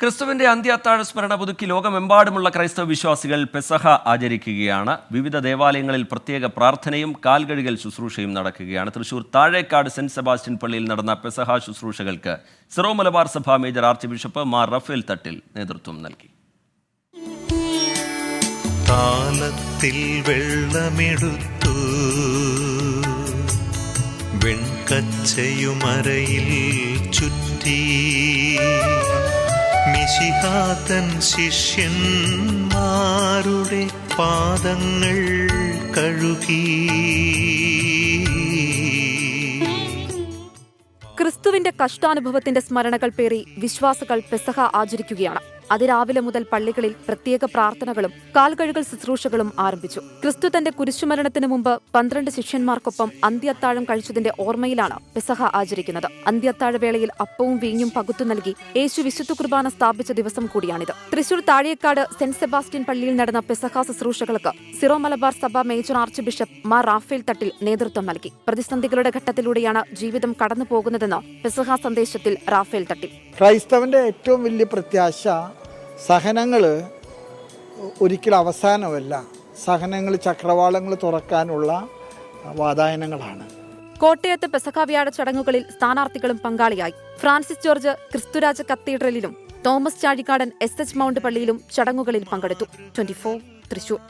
ക്രിസ്തുവിന്റെ അന്ത്യത്താഴ സ്മരണ പുതുക്കി ലോകമെമ്പാടുമുള്ള ക്രൈസ്തവ വിശ്വാസികൾ പെസഹ ആചരിക്കുകയാണ്. വിവിധ ദേവാലയങ്ങളിൽ പ്രത്യേക പ്രാർത്ഥനയും കാൽകഴുകൽ ശുശ്രൂഷയും നടക്കുകയാണ്. തൃശൂർ താഴേക്കാട് സെന്റ് സെബാസ്റ്റ്യൻ പള്ളിയിൽ നടന്ന പെസഹ ശുശ്രൂഷകൾക്ക് സിറോ മലബാർ സഭ major arch bishop Mar Rafale Thattil നേതൃത്വം നൽകി. താലത്തിൽ വെള്ളമെടുത്തു വെൺകച്ചയുമരയിൽ ചുറ്റി. മിശിഹാതൻ ശിഷ്യന്മാരുടെ പാദങ്ങൾ കഴുകി. ക്രിസ്തുവിന്റെ കഷ്ടാനുഭവത്തിന്റെ സ്മരണകൾ പേറി വിശ്വാസികൾ പെസഹ ആചരിക്കുകയാണ്. അതിരാവിലെ മുതൽ പള്ളികളിൽ പ്രത്യേക പ്രാർത്ഥനകളും കാൽകഴുകൽ ശുശ്രൂഷകളും ആരംഭിച്ചു. ക്രിസ്തു തന്റെ കുരിശുമരണത്തിന് മുമ്പ് പന്ത്രണ്ട് ശിഷ്യന്മാർക്കൊപ്പം അന്ത്യത്താഴം കഴിച്ചതിന്റെ ഓർമ്മയിലാണ് പെസഹ ആചരിക്കുന്നത്. അന്ത്യത്താഴ വേളയിൽ അപ്പവും വീഞ്ഞും പകുത്തു നൽകി യേശു വിശുദ്ധ കുർബാന സ്ഥാപിച്ച ദിവസം കൂടിയാണിത്. തൃശൂർ താഴേക്കാട് സെന്റ് സെബാസ്റ്റ്യൻ പള്ളിയിൽ നടന്ന പെസഹ ശുശ്രൂഷകൾക്ക് സിറോ മലബാർ സഭ major arch bishop Mar Rafale Thattil നേതൃത്വം നൽകി. പ്രതിസന്ധികളുടെ ഘട്ടത്തിലൂടെയാണ് ജീവിതം കടന്നു പോകുന്നതെന്ന് പെസഹ സന്ദേശത്തിൽ റാഫേൽ തട്ടിൽ ക്രൈസ്തവന്റെ ഏറ്റവും വലിയ പ്രത്യാശ സഹനങ്ങൾ ഒരിക്കലും അവസാനമല്ല. സഹനങ്ങൾ ചക്രവാളങ്ങൾ തുറക്കാനുള്ള വാതായനങ്ങളാണ്. കോട്ടയത്ത് പെസഖാവ്യാഴ ചടങ്ങുകളിൽ സ്ഥാനാർത്ഥികളും പങ്കാളിയായി. ഫ്രാൻസിസ് ജോർജ് ക്രിസ്തുരാജ കത്തീഡ്രലിലും Thomas Chazhikadan S H mount പള്ളിയിലും ചടങ്ങുകളിൽ പങ്കെടുത്തു. ട്വന്റി തൃശൂർ.